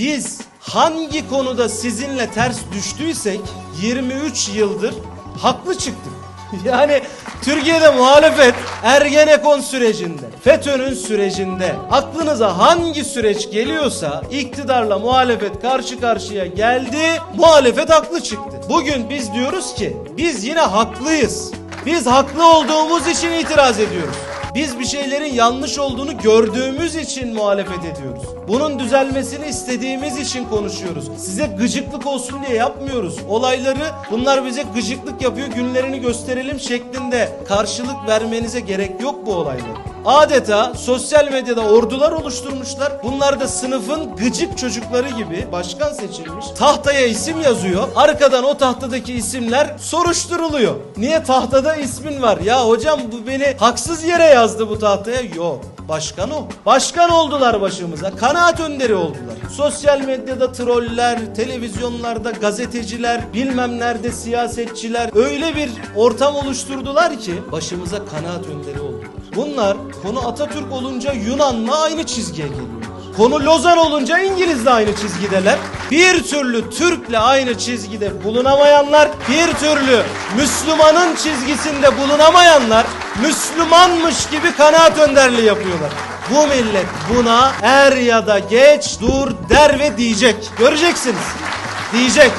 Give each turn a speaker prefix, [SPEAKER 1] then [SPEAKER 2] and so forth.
[SPEAKER 1] Biz hangi konuda sizinle ters düştüysek 23 yıldır haklı çıktık. Yani Türkiye'de muhalefet Ergenekon sürecinde, FETÖ'nün sürecinde aklınıza hangi süreç geliyorsa iktidarla muhalefet karşı karşıya geldi, muhalefet haklı çıktı. Bugün biz diyoruz ki biz yine haklıyız. Biz haklı olduğumuz için itiraz ediyoruz. Biz bir şeylerin yanlış olduğunu gördüğümüz için muhalefet ediyoruz. Bunun düzelmesini istediğimiz için konuşuyoruz. Size gıcıklık olsun diye yapmıyoruz. Olayları bunlar bize gıcıklık yapıyor günlerini gösterelim şeklinde karşılık vermenize gerek yok bu olaylara. Adeta sosyal medyada ordular oluşturmuşlar. Bunlar da sınıfın gıcık çocukları gibi başkan seçilmiş. Tahtaya isim yazıyor. Arkadan o tahtadaki isimler soruşturuluyor. Niye tahtada ismin var? Ya hocam bu beni haksız yere yazdı bu tahtaya. Yok. Başkan o. Başkan oldular başımıza. Kanaat önderi oldular. Sosyal medyada troller, televizyonlarda gazeteciler, bilmem nerede siyasetçiler öyle bir ortam oluşturdular ki başımıza kanaat önderi oldular. Bunlar konu Atatürk olunca Yunan'la aynı çizgiye geliyorlar. Konu Lozan olunca İngiliz'le aynı çizgideler. Bir türlü Türk'le aynı çizgide bulunamayanlar, bir türlü Müslümanın çizgisinde bulunamayanlar Müslümanmış gibi kanaat önderliği yapıyorlar. Bu millet buna er ya da geç dur der ve diyecek. Göreceksiniz. Diyecek.